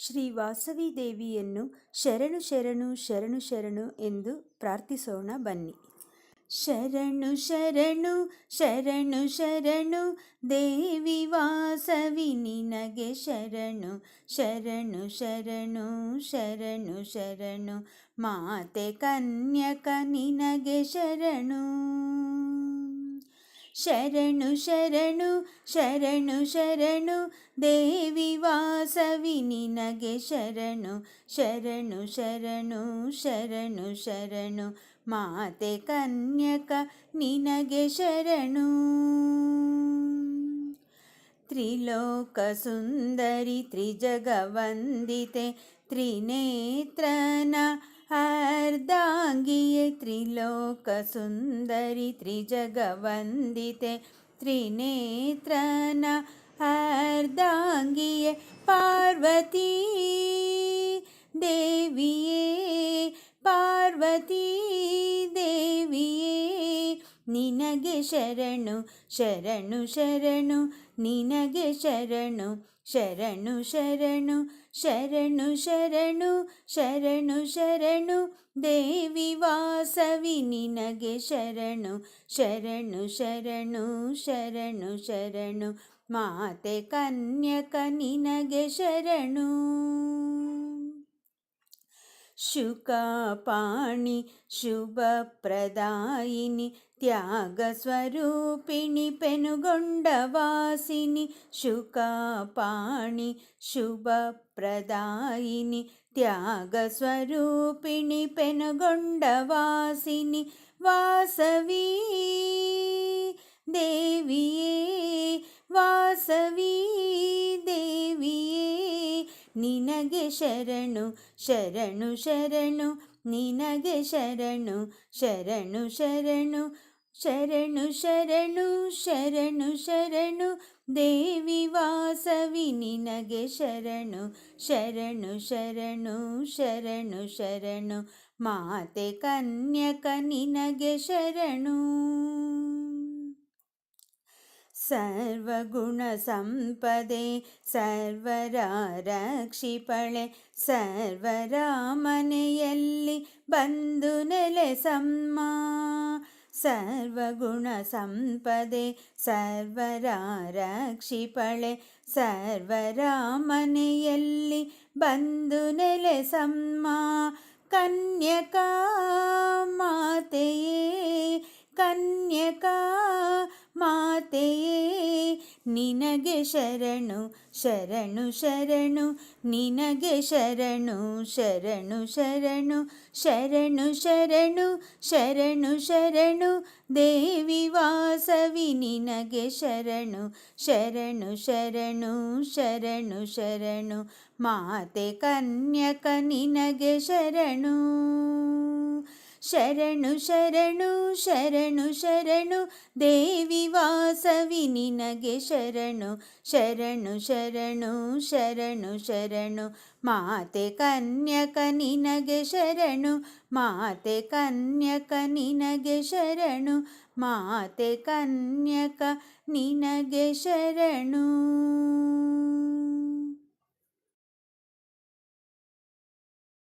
ಶ್ರೀ ವಾಸವಿ ದೇವಿಯನ್ನು ಶರಣು ಶರಣು ಶರಣು ಶರಣು ಎಂದು ಪ್ರಾರ್ಥಿಸೋಣ ಬನ್ನಿ ಶರಣು ಶರಣು ಶರಣು ಶರಣು ದೇವಿ ವಾಸವಿ ನಿನಗೆ ಶರಣು ಶರಣು ಶರಣು ಶರಣು ಶರಣು ಮಾತೆ ಕನ್ಯಕ ನಿನಗೆ ಶರಣು ಶರಣು ಶರಣು ಶರಣು ಶರಣು, ದೇವಿ ವಾಸವಿ ನಿನಗೆ ಶರಣು ಶರಣು ಶರಣು ಶರಣು ಶರಣು, ಮಾತೆ ಕನ್ಯಕ ನಿನಗೆ ಶರಣು. ತ್ರಿಲೋಕ ಸುಂದರಿ ತ್ರಿಜಗವಂದಿತೆ हर्दाङ्गिये त्रिलोकसुन्दरि त्रिजगवन्दिते त्रिनेत्रन हर्दाङ्गिये पार्वती देविये पार्वती ನಿನಗೆ ಶರಣು ಶರಣು ಶರಣು ನಿನಗೆ ಶರಣು ಶರಣು ಶರಣು ಶರಣು ಶರಣು ಶರಣು ಶರಣು ದೇವಿ ವಾಸವಿ ನಿನಗೆ ಶರಣು ಶರಣು ಶರಣು ಶರಣು ಶರಣು ಮಾತೆ ಕನ್ಯಕ ನಿನಗೆ ಶರಣು ಶುಕಪಾಣಿ ಶುಭಪ್ರದಾಯಿನಿ ತ್ಯಾಗಸ್ವರೂಪಿಣಿ ಪೆನುಗೊಂಡವಾಸಿನಿ, ಶುಕಪಾಣಿ ಶುಭಪ್ರದಾಯಿನಿ, ತ್ಯಾಗಸ್ವರೂಪಿಣಿ ಪೆನುಗೊಂಡವಾಸಿನಿ, ವಾಸವಿ ದೇವಿಯೇ ವಾಸವಿ ದೇವಿಯೇ, ನಿನಗೆ ಶರಣು ಶರಣು ಶರಣು, ನಿನಗೆ ಶರಣು ಶರಣು ಶರಣು ಶರಣು ಶರಣು ಶರಣು ಶರಣು, ದೇವಿ ವಾಸವಿ, ನಿನಗೆ ಶರಣು ಶರಣು ಶರಣು ಶರಣು ಶರಣು, ಮಾತೆ ಕನ್ಯಕ, ನಿನಗೆ ಶರಣು. ಸರ್ವಗುಣ ಸಂಪದೆ ಸರ್ವರ ರಕ್ಷಿಪಳೆ ಸರ್ವರ ಮನೆಯಲ್ಲಿ ಬಂದು ನೆಲೆಸಮ್ಮ ಸರ್ವಗುಣ ಸಂಪದೆ ಸರ್ವರ ರಕ್ಷಿಪಳೆ ಸರ್ವರ ಮನೆಯಲ್ಲಿ ಬಂದು ನೆಲೆಸಮ್ಮ ಕನ್ಯಕಾ ಮಾತೆಯೇ ಕನ್ಯಕಾ ಮಾತೆಯೇ ನಿನಗೆ ಶರಣು ಶರಣು ಶರಣು ನಿನಗೆ ಶರಣು ಶರಣು ಶರಣು ಶರಣು ಶರಣು ಶರಣು ಶರಣು ದೇವಿ ವಾಸವಿ ನಿನಗೆ ಶರಣು ಶರಣು ಶರಣು ಶರಣು ಶರಣು ಮಾತೆ ಕನ್ಯಕ ನಿನಗೆ ಶರಣು ಶರಣು ಶರಣು ಶರಣು ಶರಣು ದೇವಿ ವಾಸವಿ ನಿನಗೆ ಶರಣು ಶರಣು ಶರಣು ಶರಣು ಶರಣು ಮಾತೆ ಕನ್ಯಕ ನಿನಗೆ ಶರಣು ಮಾತೆ ಕನ್ಯಕ ನಿನಗೆ ಶರಣು ಮಾತೆ ಕನ್ಯಕ ನಿನಗೆ ಶರಣು